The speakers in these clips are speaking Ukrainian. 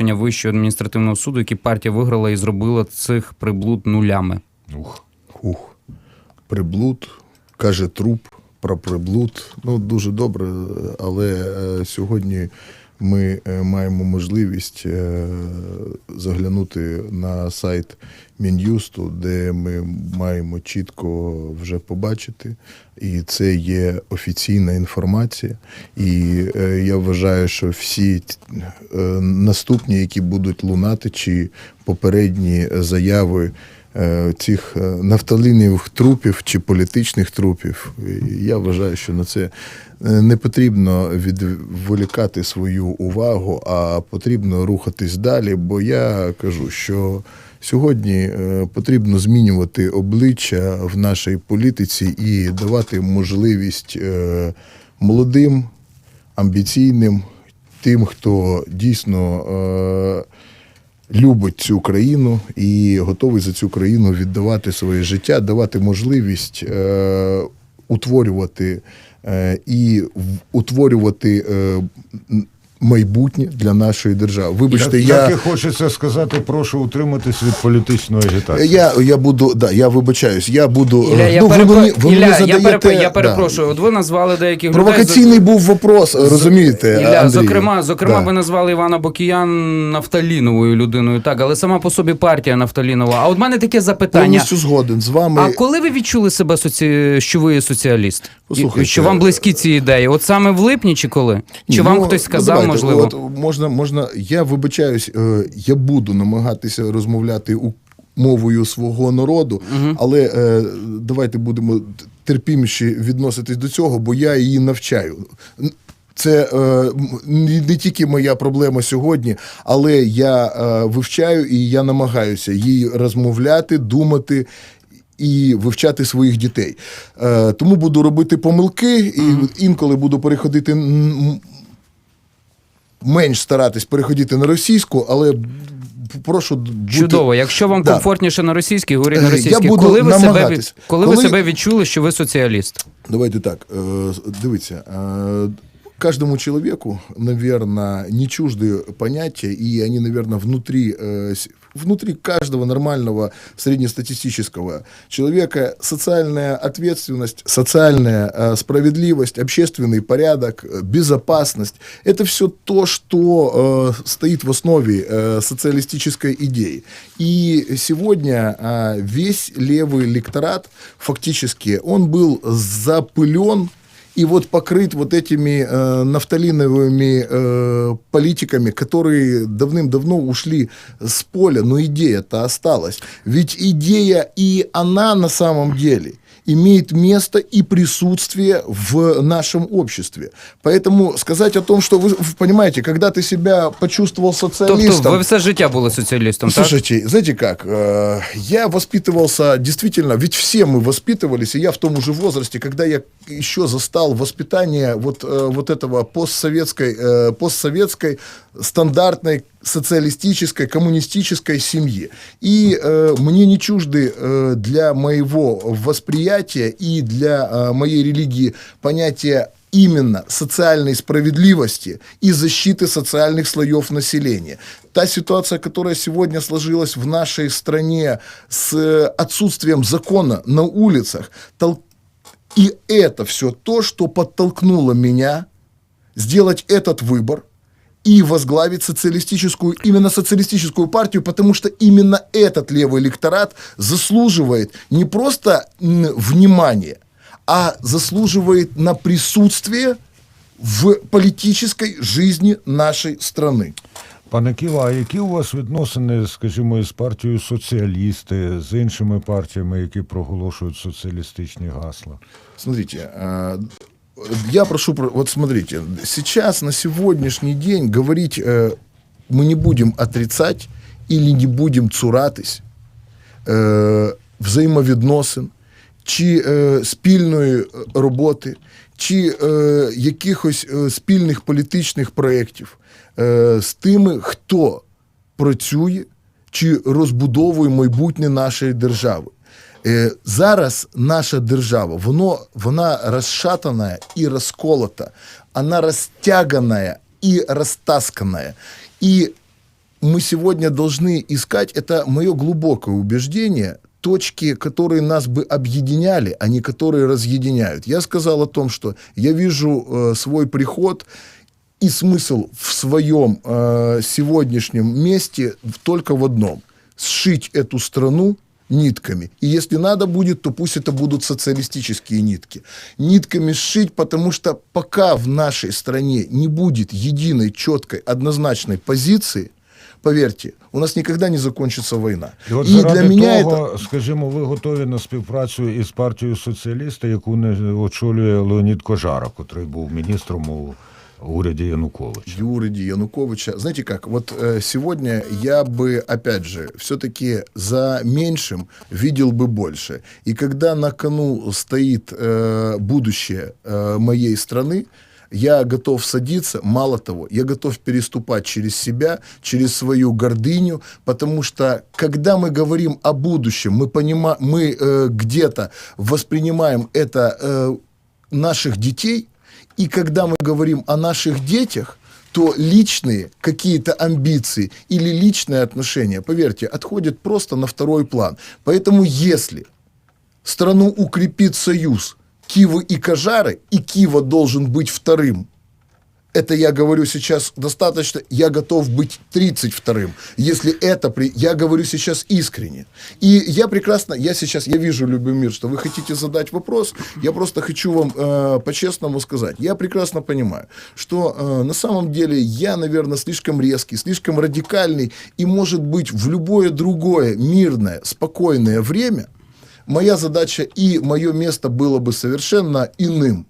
рішення Вищого адміністративного суду, які партія виграла і зробила цих приблуд нулями. Ух. Ух, приблуд, каже труп про приблуд. Ну, дуже добре, але е, сьогодні ми е, маємо можливість е, заглянути на сайт Мін'юсту, де ми маємо чітко вже побачити. І це є офіційна інформація. І е, я вважаю, що всі наступні, які будуть лунати, чи попередні заяви цих е, нафталинових трупів чи політичних трупів. І Я вважаю, що на це е, не потрібно відволікати свою увагу, а потрібно рухатись далі. Бо я кажу, що сьогодні е, потрібно змінювати обличчя в нашій політиці і давати можливість е, молодим, амбіційним, тим, хто дійсно. Любить цю країну і готовий за цю країну віддавати своє життя, давати можливість е, утворювати е, і утворювати е, майбутнє для нашої держави. Вибачте, я. як і хочеться сказати, прошу утриматись від політичної агітації. Я, я буду, да, я вибачаюсь, я буду. Ілля, я, ви перепро... мені- ви Ілля, мені я, задаєте, перепро... я да. перепрошую. От ви назвали деяких людей. Провокаційний був вопрос, розумієте? Ілля, Андрію? зокрема, зокрема, Да. ви назвали Івана Бокіян нафталіновою людиною, так, але сама по собі партія нафталінова. А от мене таке запитання. повністю згоден з вами. А коли ви відчули себе соці... що ви є соціаліст? І- Послухайте, що вам близькі ці ідеї? От саме в липні чи коли? Чи Ні, вам ну, хтось ну, сказав, давайте, можливо? От, можна, можна, я вибачаюсь, е, я буду намагатися розмовляти у мовою свого народу, але е, давайте будемо терпіміші відноситись до цього, бо я її навчаю. Це е, не, не тільки моя проблема сьогодні, але я е, вивчаю і я намагаюся їй розмовляти, думати. І вивчати своїх дітей. Е, тому буду робити помилки, і інколи буду переходити менш старатись переходити на російську, але прошу бути... Чудово. Якщо вам Да. комфортніше на російській, говоріть Е, на я російській. буду коли ви себе, намагатись. від- коли ви Коли- себе відчули, що ви соціаліст? Давайте так, э, дивіться, э, каждому человеку, наверное, не чужды понятия, и они, наверное, внутри, э, с- внутри каждого нормального среднестатистического человека социальная ответственность, социальная э, справедливость, общественный порядок, э, безопасность – это все то, что э, стоит в основе э, социалистической идеи. И сегодня э, весь левый электорат, фактически, он был запылен и вот покрыт вот этими э, нафталиновыми э, политиками, которые давным-давно ушли с поля, но идея-то осталась. Ведь идея и она на самом деле имеет место и присутствие в нашем обществе. Поэтому сказать о том, что вы, вы понимаете, когда ты себя почувствовал социалистом... Тобто ви все життя були соціалістом, так? Слушайте, знаете как, э, я воспитывался действительно, ведь все мы воспитывались, и я в том уже возрасте, когда я еще застал воспитание вот, э, вот этого постсоветской, э, постсоветской стандартной социалистической, коммунистической семьи. И э, мне не чужды э, для моего восприятия и для э, моей религии понятия именно социальной справедливости и защиты социальных слоев населения. Та ситуация, которая сегодня сложилась в нашей стране с э, отсутствием закона на улицах, тол- и это все то, что подтолкнуло меня сделать этот выбор и возглавить социалистическую, именно социалистическую партию, потому что именно этот левый электорат заслуживает не просто м, внимания, а заслуживает на присутствие в политической жизни нашей страны. Пане Ківа, а які у вас відносини, скажімо, із партією соціалісти, з іншими партіями, які проголошують соціалістичні гасла? Смотрите, а, я прошу, про- вот смотрите, сейчас на сегодняшний день говорить э, мы не будем отрицать или не будем цуратись е, взаємовідносин, чи е, спільної роботи, чи е, якихось е, спільних політичних проєктів е, з тими, хто працює чи розбудовує майбутнє нашої держави. Е, зараз наша держава, воно, вона розшатана і розколота, вона розтягана і розтаскана. І мы сегодня должны искать, это мое глубокое убеждение, точки, которые нас бы объединяли, а не которые разъединяют. Я сказал о том, что я вижу э, свой приход и смысл в своем э, сегодняшнем месте в- только в одном – сшить эту страну нитками. И если надо будет, то пусть это будут социалистические нитки. Нитками сшить, потому что пока в нашей стране не будет единой, четкой, однозначной позиции, поверьте, у нас никогда не закончится война. І от заради для меня того, это... скажімо, ви готові на співпрацю із партією соціаліста, яку не очолює Леонід Кожара, котрий був міністром у уряді Януковича. Юрия Януковича. Знаете как, вот э, сегодня я бы, опять же, все-таки за меньшим видел бы больше. И когда на кону стоит э, будущее э, моей страны, я готов садиться, мало того, я готов переступать через себя, через свою гордыню, потому что когда мы говорим о будущем, мы, понима, мы э, где-то воспринимаем это э, наших детей, и когда мы говорим о наших детях, то личные какие-то амбиции или личные отношения, поверьте, отходят просто на второй план. Поэтому если страну укрепит союз Кивы и Кожары, и Кива должен быть вторым, это я говорю сейчас достаточно, я готов быть 32-м, если это, при... я говорю сейчас искренне. И я прекрасно, я сейчас, я вижу, Любомир, что вы хотите задать вопрос, я просто хочу вам э, по-честному сказать, я прекрасно понимаю, что э, на самом деле я, наверное, слишком резкий, слишком радикальный, и может быть в любое другое мирное, спокойное время моя задача и мое место было бы совершенно иным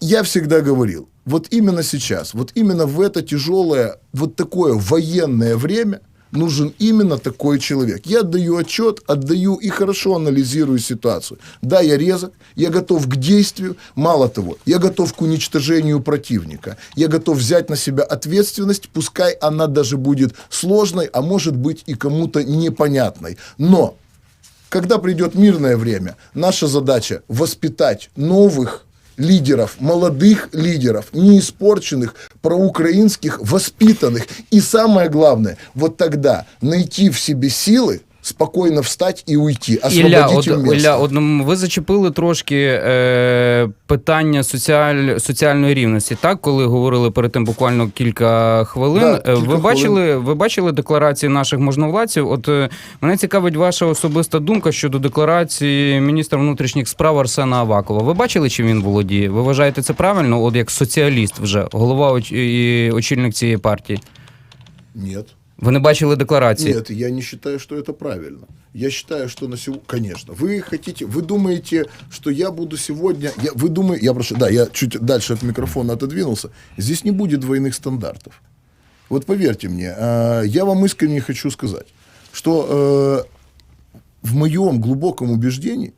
я всегда говорил, вот именно сейчас, вот именно в это тяжелое, вот такое военное время нужен именно такой человек. Я отдаю отчет, отдаю и хорошо анализирую ситуацию. Да, я резок, я готов к действию, мало того, я готов к уничтожению противника, я готов взять на себя ответственность, пускай она даже будет сложной, а может быть и кому-то непонятной. Но когда придет мирное время, наша задача воспитать новых лидеров, молодых лидеров, не испорченных, проукраинских, воспитанных. И самое главное, вот тогда найти в себе силы, спокойно встать и уйти, Ілля, от. Ілля, от, ви зачепили трошки е, питання соціаль, соціальної рівності, так, коли говорили перед тим буквально кілька хвилин. Да, Е, кілька ви, хвилин. бачили, ви бачили декларації наших можновладців? От е, мене цікавить ваша особиста думка щодо декларації міністра внутрішніх справ Арсена Авакова. Ви бачили, чим він володіє? Ви вважаєте це правильно? От як соціаліст вже, голова і очільник цієї партії. Нет. Ви не бачили декларації? Нет, я не считаю, что это правильно. Я считаю, что на сегодня, конечно, вы хотите, вы думаете, что я буду сегодня, я, вы думаете, я прошу, да, я чуть дальше от микрофона отодвинулся, здесь не будет двойных стандартов. Вот поверьте мне, э, я вам искренне хочу сказать, что э, в моем глубоком убеждении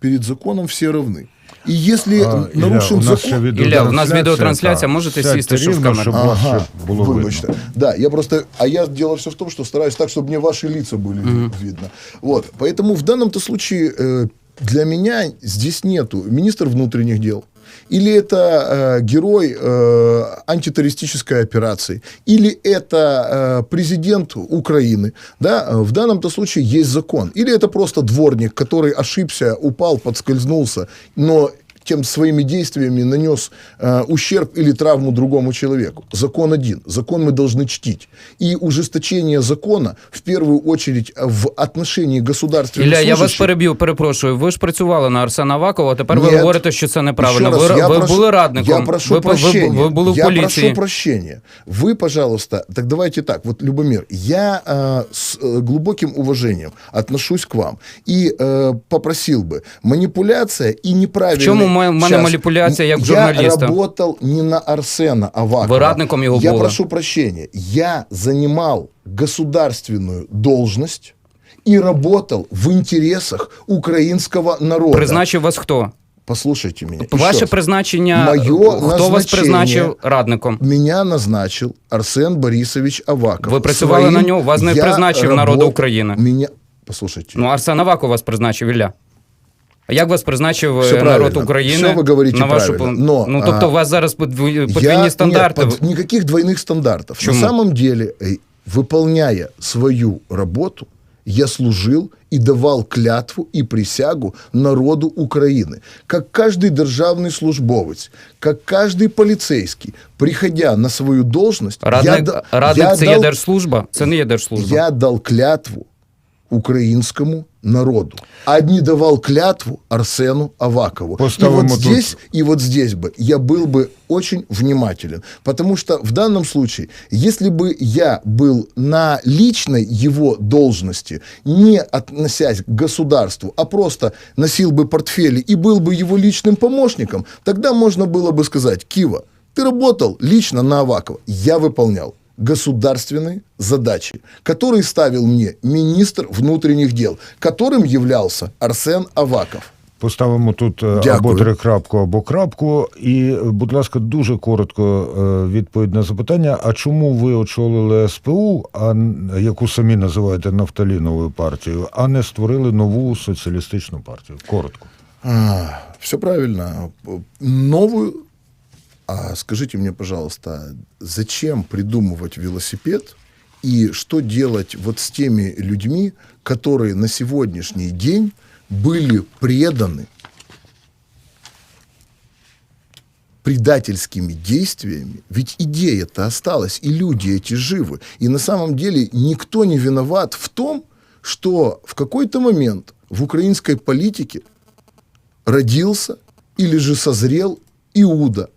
перед законом все равны. И если А, Ілля, нарушим у нас ще закон... Ілля, у нас відеотрансляція, так. можете Сядьте сісти, що в рівно, камеру? щоб вас ще було вибачте. видно. Да, я просто, а я дело все в том, что стараюсь так, чтобы мне ваши лица были ви- видно. Вот, поэтому в данном-то случае э, для меня здесь нету министр внутренних дел, или это э, герой э, антитеррористической операции, или это э, президент Украины, да, э, в данном-то случае есть закон, или это просто дворник, который ошибся, упал, подскользнулся, но тем своими действиями нанес э, ущерб или травму другому человеку. Закон один. Закон мы должны чтить. И ужесточение закона, в первую очередь, в отношении государственных Ілля, я вас служащих, переб'ю, перепрошую. Ви ж працювали на Арсена Авакова, тепер ви Нет. говорите, що це неправильно. Еще раз, ви я ви прошу- були радником, Я прошу ви, прощения. ви, ви були в я поліції. прошу прощения. Вы, пожалуйста, так давайте так, вот, Любомир, я э, с э, глубоким уважением отношусь к вам и э, попросил бы, манипуляция и неправильная... В чому мо- в мене Щас. маніпуляція як Я журналіста? работал не на Арсена Авакова. Ви радником його Я прошу прощения. Я занимал государственную должность и работал в интересах украинского народа. Призначив вас хто? Послушайте меня. Ваше еще призначення, Моє хто вас призначив радником? Меня назначил Арсен Борисович Аваков. Ви працювали на нього? Вас не я призначив народ работ- України. Меня... Послушайте. Ну, Арсен Аваков вас призначив, Ілля. А як вас призначив Все е, народ правильно. України? Все вы говорите на вашу правильно. пол- Но, ну, тобто а, у вас зараз подвій- Я- подвійні нет, стандарти. под- никаких двойных стандартов. Чему? На самом деле, э, выполняя свою работу, я служил и давал клятву и присягу народу України. Как каждый державный службовець, как каждый полицейский, приходя на свою должность, я, Радник, да- радник я це дал є держслужба? Це не є держслужба. я дал клятву украинскому народу, а не давал клятву Арсену Авакову. И вот тут- здесь, и вот здесь бы я был бы очень внимателен, потому что в данном случае, если бы я был на личной его должности, не относясь к государству, а просто носил бы портфели и был бы его личным помощником, тогда можно было бы сказать, Кива, ты работал лично на Авакова. Я выполнял государственные задачи, которые ставил мне министр внутренних дел, которым являлся Арсен Аваков. Поставимо тут е, Дякую. або трикрапку, або крапку. І, е, будь ласка, дуже коротко е, відповідь на запитання: а чому ви очолили СПУ, а н- яку самі називаєте нафталіновою партією, а не створили нову соціалістичну партію? Коротко. все правильно. Новую. А скажите мне, пожалуйста, зачем придумывать велосипед и что делать вот с теми людьми, которые на сегодняшний день были преданы предательскими действиями, ведь идея-то осталась, и люди эти живы. И на самом деле никто не виноват в том, что в какой-то момент в украинской политике родился или же созрел Иуда,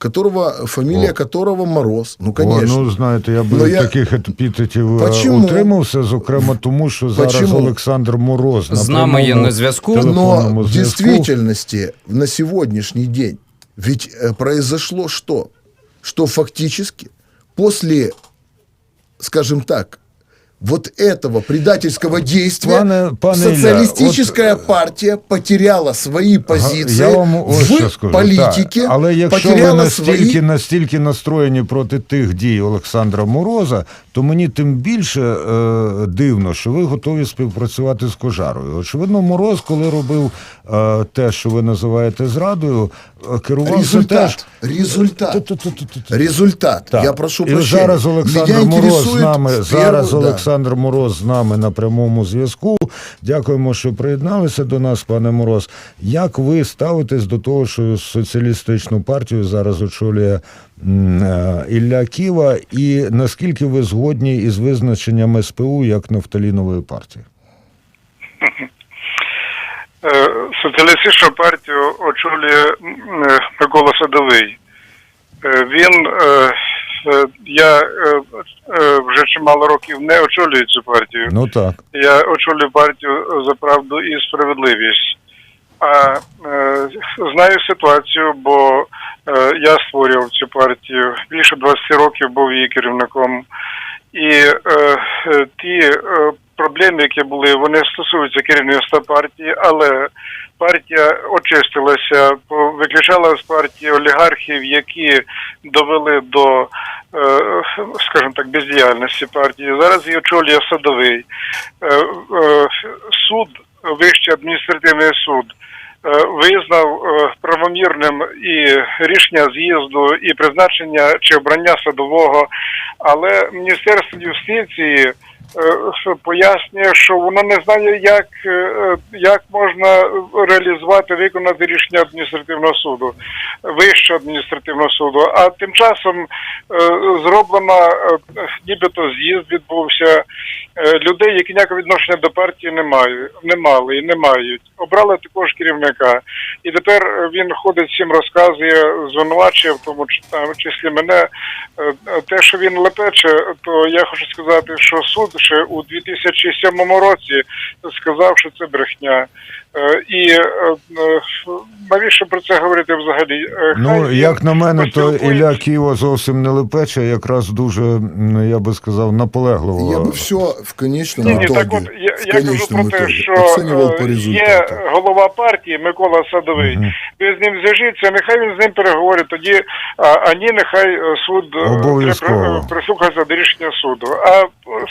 которого, фамилия О. которого Мороз. Ну, О, конечно. ну знаєте, я би Ну, від я- таких епітетів е, Почему? утримався, зокрема тому, що зараз Почему? Олександр Мороз на З нами є прямому на зв'язку. телефонному Но в зв'язку. действительности на сегодняшний день ведь э, произошло что? Что фактически после, скажем так, вот этого предательского действия Пане- пане Ілля, социалистическая от- партия потеряла свои позиции Я вам ось що в скажу. Так, але якщо ви настільки, свои... настільки настроєні проти тих дій Олександра Мороза, то мені тим більше е, дивно, що ви готові співпрацювати з Кожарою. Очевидно, Мороз, коли робив е, те, що ви називаєте зрадою, е, керувався теж. Результат. Результат. Результат. Я прошу І зараз Олександр Мороз з нами. Зараз да. Олександр Мороз з нами на прямому зв'язку. Дякуємо, що приєдналися до нас, пане Мороз. Як ви ставитесь до того, що соціалістичну партію зараз очолює е, Ілля Ківа, і наскільки ви згодні із визначенням СПУ як нафталінової партії? Е, Соціалістичну партію очолює е, Микола Садовий. Він, я е, е, вже чимало років не очолюю цю партію. Ну так. Я очолюю партію за правду і справедливість. А е, знаю ситуацію, бо е, я створював цю партію. Більше 20 років був її керівником. І е, е, ті е, проблеми, які були, вони стосуються керівництва партії, але партія очистилася, виключала з партії олігархів, які довели до, е, скажімо так, бездіяльності партії. Зараз її очолює садовий Е, е, суд, вищий адміністративний суд. Визнав правомірним і рішення з'їзду, і призначення чи обрання садового, але Міністерство юстиції пояснює, що воно не знає, як, е, як можна реалізувати, виконати рішення адміністративного суду, вищого адміністративного суду. А тим часом е, зроблено, е, нібито з'їзд відбувся. Е, Людей, які ніякого відношення до партії не мають, не мали і не мають. Обрали також керівника. І тепер е, він ходить всім розказує, звинувачує, в тому числі мене. Е, е, Те, що він лепече, то я хочу сказати, що суд ще у 2007 році сказав, що це брехня. Е, І е, е, навіщо про це говорити взагалі? Ну, як на мене, то. Ілля Ківа зовсім не лепече, якраз дуже, я би сказав, наполегливо. Я бы все в конечном Ні, ні, так от я, в я кажу про те, що є голова партії Микола Садовий. Ви з ним зв'яжіться, нехай він з ним переговорить. Тоді а, ні, нехай суд прислухається до рішення суду. А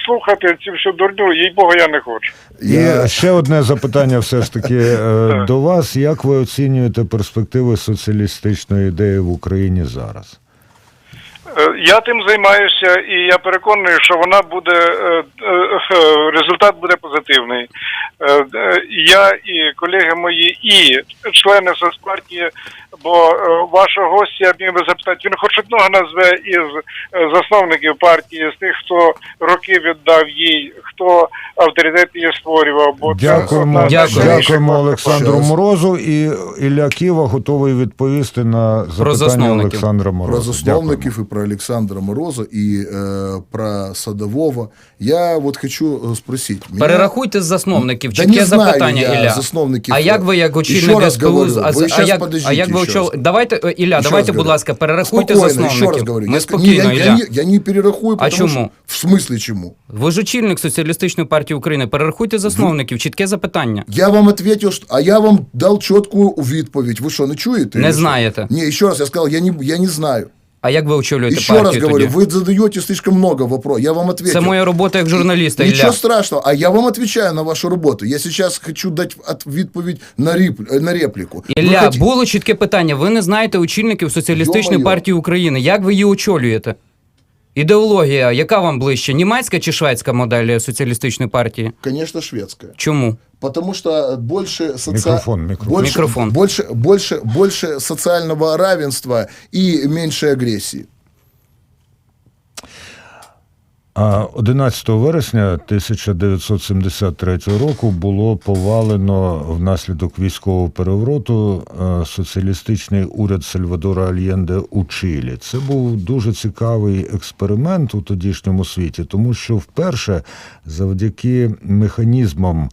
слухати цю всю дурню, їй Бога, я не хочу. І Я- ще одне запитання все ж таки е, Так. до вас. Як ви оцінюєте перспективи соціалістичної ідеї в Україні зараз? Е, Я тим займаюся, і я переконаний, що вона буде е, результат буде позитивний. Я і колеги мої, і члени соцпартії, бо е, вашого гостя я міг би запитати, він хоч одного назве із е, засновників партії, з тих, хто роки віддав їй, хто авторитет її створював. Бо це Дякуємо, Дякую. найбільших дякуємо Олександру Морозу. І Ілля Ківа готовий відповісти на запитання. Олександра Мороза. Про засновників и про Александра Мороза и э, про Садового. Я вот хочу спросить. меня- Перерахуйте з засновників. Чітке знаю запитання, я Ілля. засновників. А як ви як Ще очільник СБУ, а, ви а, як, а як ви очол... Давайте, Ілля, давайте, будь ласка, перерахуйте Спокойно, еще раз говорю. Ми Я, спокійно, не, я, я, не, я не перерахую, А чому? что... В смысле чему? Ви ж очільник Соціалістичної партії України. Перерахуйте засновників. Чітке запитання. Я вам что... А я вам дал четкую відповідь. Ви що, не чуєте? Не знаєте. Не, еще раз, я сказал, я не, я не знаю. А як ви очолюєте Еще раз говорю, тоді? вы задаете слишком много вопросов. Я вам ответил. Це моя робота як журналіста, Ничего Ілля. страшного. А я вам отвечаю на вашу работу. Я сейчас хочу дать от- відповідь на, ріп, э, на реплику. Ви Ілля, хоті- було чітке питання. Ви не знаєте очільників Соціалістичної партії України. Як ви її очолюєте? Ідеологія, яка вам ближче? Німецька чи шведська модель соціалістичної партії? Конечно, шведская. Чому? Потому что больше, соци... Микрофон, микрофон. Больше, Микрофон. Больше, больше, больше социального равенства и меньше агрессии. 11 вересня 1973 року було повалено внаслідок військового перевороту е, соціалістичний уряд Сальвадора Альєнде у Чилі. Це був дуже цікавий експеримент у тодішньому світі, тому що вперше завдяки механізмам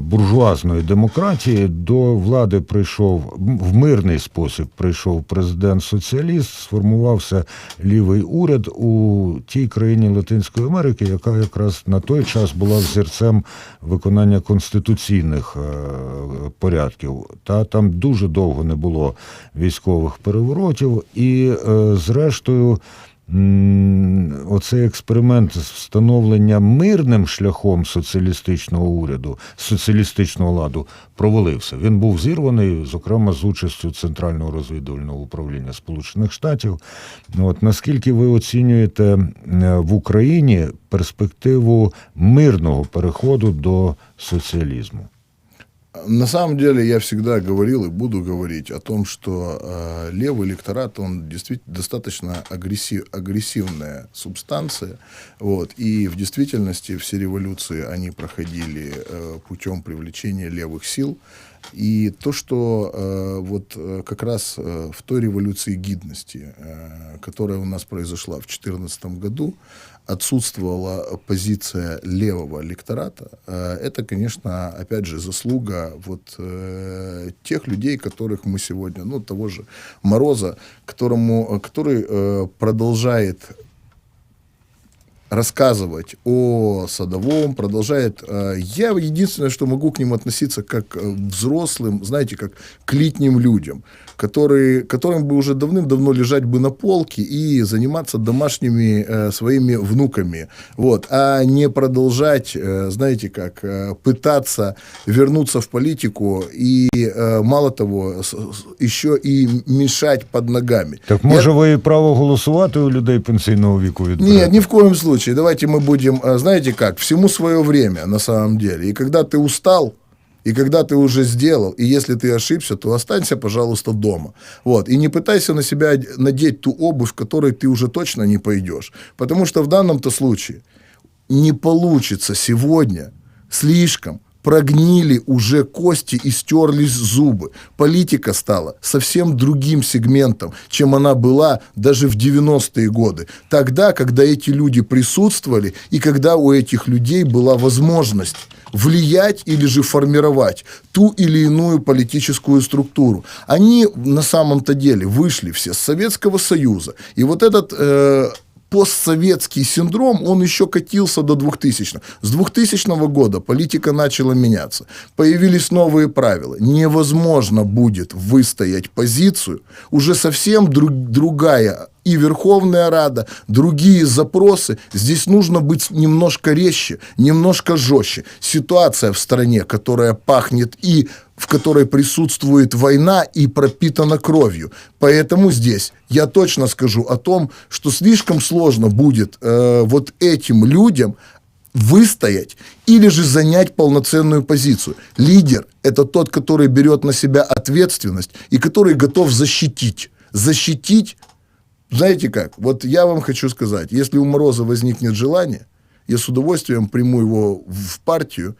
буржуазної демократії до влади прийшов в мирний спосіб. Прийшов президент-соціаліст, сформувався лівий уряд у тій країні Латинської Америки, яка якраз на той час була взірцем виконання конституційних е, порядків. Та там дуже довго не було військових переворотів, і е, зрештою. Оцей експеримент з встановлення мирним шляхом соціалістичного уряду, соціалістичного ладу провалився. Він був зірваний, зокрема, з участю Центрального розвідувального управління Сполучених Штатів. От наскільки ви оцінюєте е, в Україні перспективу мирного переходу до соціалізму? На самом деле я всегда говорил и буду говорить о том, что э, левый электорат, он действительно достаточно агрессив, агрессивная субстанция. Вот, и в действительности все революции, они проходили э, путем привлечения левых сил. И то, что э, вот э, как раз э, в той революции гидности, э, которая у нас произошла в 2014 году, отсутствовала позиция левого электората, э, это, конечно, опять же, заслуга вот э, тех людей, которых мы сегодня, ну, того же Мороза, которому, который э, продолжает рассказывать о Садовом, продолжает. э, Я единственное, что могу к ним относиться как к взрослым, знаете, как к летним людям, которые, которым бы уже давным-давно лежать бы на полке и заниматься домашними э, своими внуками, вот, а не продолжать, э, знаете, как э, пытаться вернуться в политику и э, мало того, с- с- еще и мешать под ногами. Так Я- може ви і право голосувати у людей пенсійного віку відберете? нет, ни в коем случае. Давайте мы будем, э, знаете как, всему свое время на самом деле. И когда ты устал, и когда ты уже сделал, и если ты ошибся, то останься, пожалуйста, дома. Вот. И не пытайся на себя надеть ту обувь, в которой ты уже точно не пойдешь. Потому что в данном-то случае не получится сегодня слишком прогнили уже кости и стерлись зубы. Политика стала совсем другим сегментом, чем она была даже в 90-е годы. Тогда, когда эти люди присутствовали и когда у этих людей была возможность влиять или же формировать ту или иную политическую структуру. Они на самом-то деле вышли все с Советского Союза. И вот этот э, постсоветский синдром, он еще катился до 2000 С 2000 года политика начала меняться. Появились новые правила. Невозможно будет выстоять позицию. Уже совсем друг- другая и Верховная Рада, другие запросы. Здесь нужно быть немножко резче, немножко жестче. Ситуация в стране, которая пахнет и в которой присутствует война и пропитана кровью. Поэтому здесь я точно скажу о том, что слишком сложно будет э, вот этим людям выстоять или же занять полноценную позицию. Лидер – это тот, который берет на себя ответственность и который готов защитить. Защитить, знаете как, вот я вам хочу сказать, если у Мороза возникнет желание, я с удовольствием приму его в партию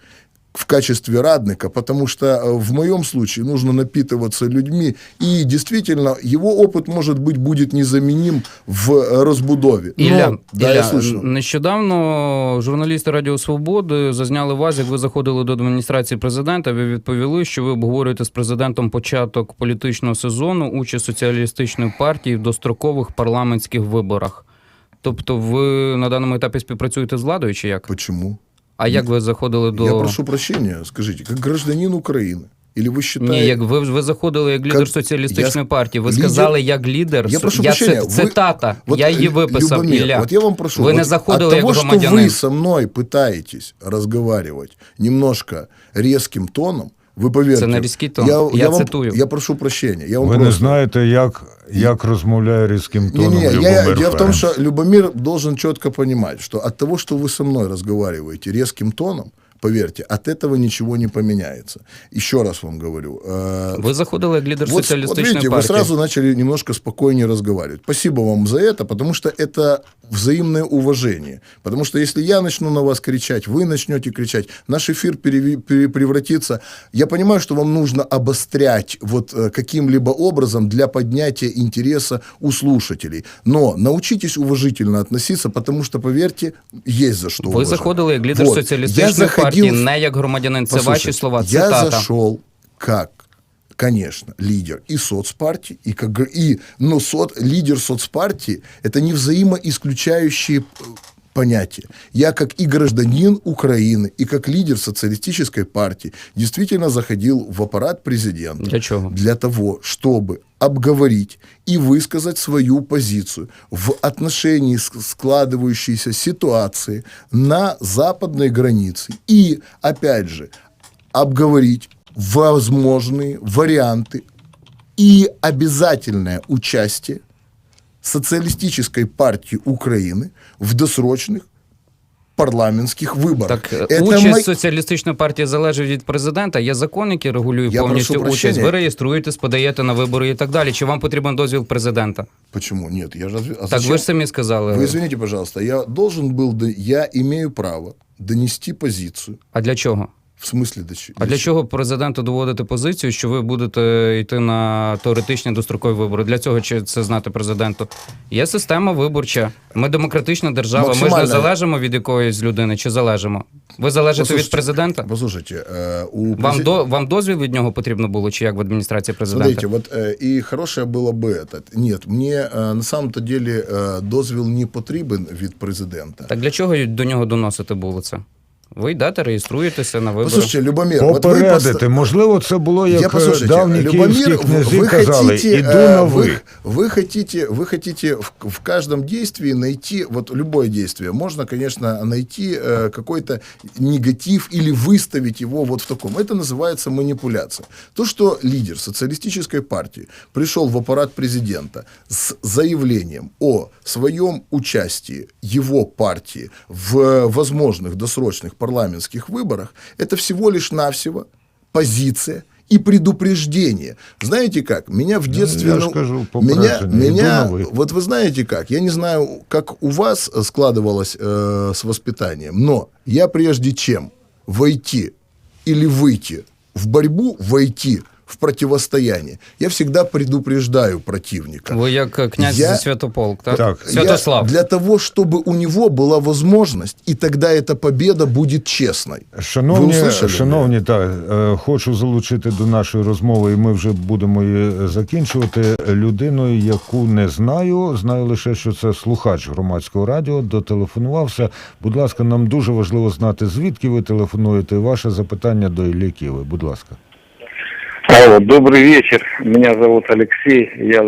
в качестве радника, потому что э, в моем случае нужно напитываться людьми, и действительно его опыт, может быть, будет незаменим в э, разбудове. Но- Ілля, да, Ілля, я слышу. нещодавно журналісти Радіо Свободи зазняли вас, як ви заходили до адміністрації президента. Ви відповіли, що ви обговорюєте з президентом початок політичного сезону, участь соціалістичної партії в дострокових парламентських виборах. Тобто, ви на даному етапі співпрацюєте з владою чи як? Почему? А як ви заходили до Я прошу прощения, скажите, как гражданин Украины, или вы считаете... Ні, як ви, ви заходили як лідер Как- соціалістичної я- партії. Ви лідер- сказали як лідер. Я прошу я прощения, це, вы- цитата. Вот, я її Лю- виписав. Любомир, Ілля. Вот я вам прошу. Ви не вот заходили от як того, что громадянин. вы со мной пытаетесь разговаривать немножко резким тоном, вы повірте. Це не різкий тон. Я вам, цитую. Я прошу прощения. Я вам Ви не просто... знаєте, як, як розмовляє різким тоном Не-не, я, Любомир дело в том, що что Любомир должен четко понимать, что от того, что вы со мной разговариваете резким тоном, поверьте, от этого ничего не поменяется. Еще раз вам говорю. э, Ви заходили як лідер вот, вот соціалістичної видите, вы партії. сразу начали немножко спокойнее разговаривать. Спасибо вам за это, потому что это взаимное уважение. Потому что если я начну на вас кричать, вы начнете кричать, наш эфир переви- пере- превратится... Я понимаю, что вам нужно обострять вот э, каким-либо образом для поднятия интереса у слушателей. Но научитесь уважительно относиться, потому что, поверьте, есть за что Ви уважать. заходили як лідер Вот. Я соціалістичної заходил партії, в- не як громадянин. Це Послушайте, ваші слова. Я Цитата. зашел как, конечно, лидер и соцпартии, и, как, гр- и но соц, лидер соцпартии – это не взаимоисключающие э, понятия. Я как и гражданин Украины, и как лидер социалистической партии действительно заходил в аппарат президента. Для чего? Для того, чтобы обговорить и высказать свою позицию в отношении ск- складывающейся ситуации на западной границе. И, опять же, обговорить возможные варианты и обязательное участие социалистической партии Украины в досрочных парламентских выборах. Так е, Это участь мо- соціалістичної партії залежить від президента. Є закон, який регулює Я повністю прошу участь. прощення. Ви реєструєтесь, подаєте на вибори і так далі. Чи вам потрібен дозвіл президента? Почему? Нет, я же... разве- а Так зачем? ви ж самі сказали. Вы извините, пожалуйста, я должен был, до- я имею право донести позицию. А для чого? В смысле, до ч- А для чого президенту доводити позицію, що ви будете йти на теоретичні дострокові вибори? Для цього чи це знати президенту? Є система виборча. Ми демократична держава. Ми ж не Максимально. залежимо від якоїсь людини, чи залежимо? Ви залежите від Послушайте, президента? Послушайте, э, у Вам презид- до вам дозвіл від нього потрібно було, чи як в адміністрації президента? Смотрите, вот э, и хорошее было бы это. Нет, мне э, на самом-то деле э, дозвіл не потрібен від президента. Так для чого до нього доносити було це? Ви йдете, реєструєтеся на вибори. Послушайте, Любомир, вот вы Попередити. поста- Можливо, це було, Я як послушайте, давні Любомир, київські вы, князі вы казали, хотите, іду э, на вы, ви. вы хотите, вы хотите в, в каждом действии найти, вот любое действие, можно, конечно, найти э, какой-то негатив или выставить его вот в таком. Это называется манипуляция. То, что лидер социалистической партии пришел в аппарат президента с заявлением о своем участии его партии в возможных досрочных парламентских выборах, это всего лишь навсего позиция и предупреждение. Знаете как? Меня в детстве... я ну, кажу, меня, меня, вот вы знаете как, я не знаю, как у вас складывалось э, с воспитанием, но я прежде чем войти или выйти в борьбу, войти в противостояние, я всегда предупреждаю противника. Ви як е, князь Я- зі Святополк, так? Так. Святослав. Я для того, чтобы у него была возможность, и тогда эта победа будет честной. Шановні, Ви услышали шановні, так, е, хочу залучити до нашої розмови, і ми вже будемо її закінчувати. Людиною, яку не знаю, знаю лише, що це слухач громадського радіо, дотелефонувався. Будь ласка, нам дуже важливо знати, звідки ви телефонуєте. Ваше запитання до Іллі Киви. Будь ласка. Алло, добрый вечер. Меня зовут Алексей. Я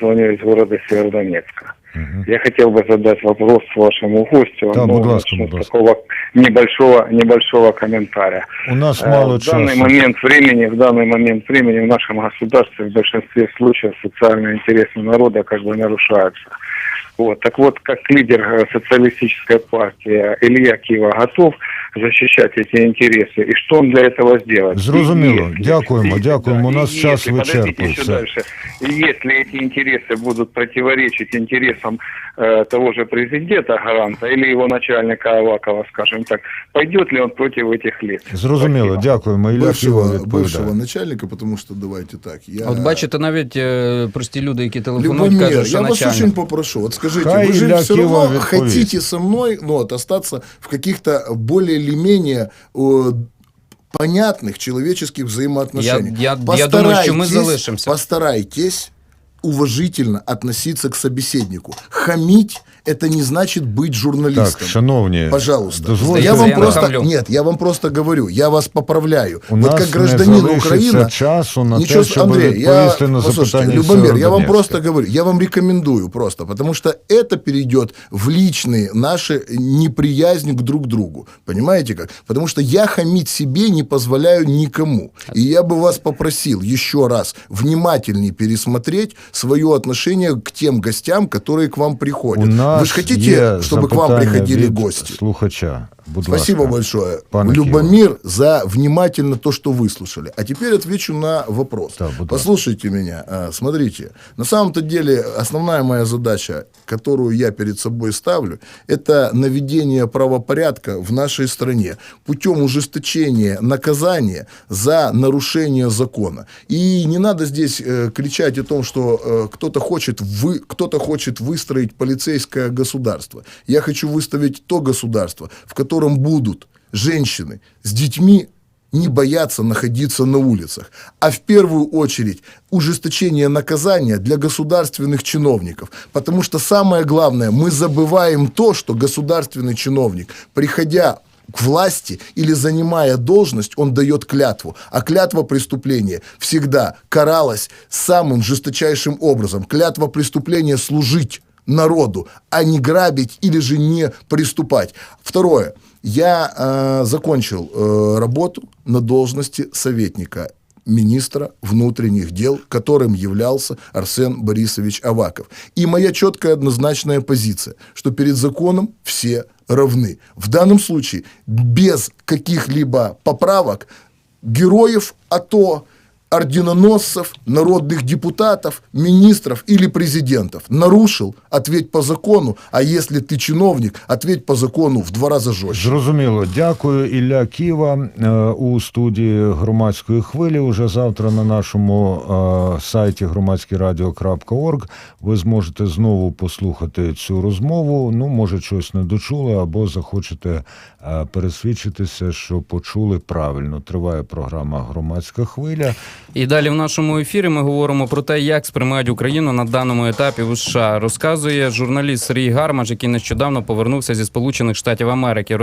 звоню из города Северодонецка. Мгм. Я хотел бы задать вопрос вашему гостю. Да, ну, будь ласка, ласка. такого небольшого, небольшого комментария. У нас Э, мало в данный момент времени, в данный момент времени в нашем государстве в большинстве случаев социальные интересы народа как бы нарушаются. Вот. Так вот, как лидер э, социалистической партии Илья Кива готов защищать эти интересы, и что он для этого сделает? Зрозуміло. И если- Дякуємо, и- дякуємо. У да, нас и час если- подождите вичерпується. еще дальше. И если эти интересы будут противоречить интересам э, того же президента Гаранта или его начальника Авакова, скажем так, пойдет ли он против этих лиц? Зрозуміло, Спасибо. дякуємо. Ілля Ківа Бывшего, відповідає. бывшего начальника, потому что давайте так. Я... А От бачите, навіть е, прості люди, які телефонують, Любомир, кажуть, що я вас очень начальник. попрошу, вот скажите, Хай вы же Илья все Кива равно відповість. хотите со мной ну, вот, остаться в каких-то более или менее э, понятных человеческих взаимоотношений. Я- я- я думаю, що ми залишимося. Постарайтесь уважительно относиться к собеседнику. Хамить – это не значит быть журналистом. Так, шановні, Пожалуйста. дозвольте я вам я не просто хамлю. нет, я вам просто говорю, я вас поправляю. У вот нас как гражданин не залишиться Украины, часу на ничего, те, щоб Андрей, я, відповісти на послушайте, запитання Любомир, я вам Сєвєродонецька. просто говорю, я вам рекомендую просто, потому что это перейдет в личные наши неприязнь к друг другу, понимаете как? Потому что я хамить себе не позволяю никому, и я бы вас попросил еще раз внимательнее пересмотреть свое отношение к тем гостям, которые к вам приходят. У нас Вы же хотите, є чтобы к вам приходили гости? Слухача. Будь Спасибо ласка. большое, Пане Любомир, за внимательно то, что выслушали. А теперь отвечу на вопрос. Да, ласка. Послушайте меня. А, Смотрите, на самом-то деле основная моя задача, которую я перед собой ставлю, это наведение правопорядка в нашей стране путем ужесточения наказания за нарушение закона. И не надо здесь э, кричать о том, что э, кто-то хочет, вы, кто-то хочет выстроить полицейское государство. Я хочу выставить то государство, в котором будут женщины с детьми не бояться находиться на улицах, а в первую очередь ужесточение наказания для государственных чиновников. Потому что самое главное, мы забываем то, что государственный чиновник, приходя к власти или занимая должность, он дает клятву. А клятва преступления всегда каралась самым жесточайшим образом. Клятва преступления служить народу, а не грабить или же не приступать. Второе. Я э, закончил э, работу на должности советника министра внутренних дел, которым являлся Арсен Борисович Аваков. И моя четкая однозначная позиция, что перед законом все равны. В данном случае без каких-либо поправок героев АТО, орденоносцев, народных депутатов, министров или президентов. Нарушил, ответь по закону, а если ты чиновник, ответь по закону в два раза жестче. Зрозуміло. Дякую, Ілля Ківа е, у студії громадської хвилі. Уже завтра на нашому е, сайті громадськірадіо.орг ви зможете знову послухати цю розмову. Ну, може, щось не дочули, або захочете е, пересвідчитися, що почули правильно. Триває програма Громадська хвиля. І далі в нашому ефірі ми говоримо про те, як сприймають Україну на даному етапі у США. Розказує журналіст Сергій Гармаш, який нещодавно повернувся зі Сполучених Штатів Америки.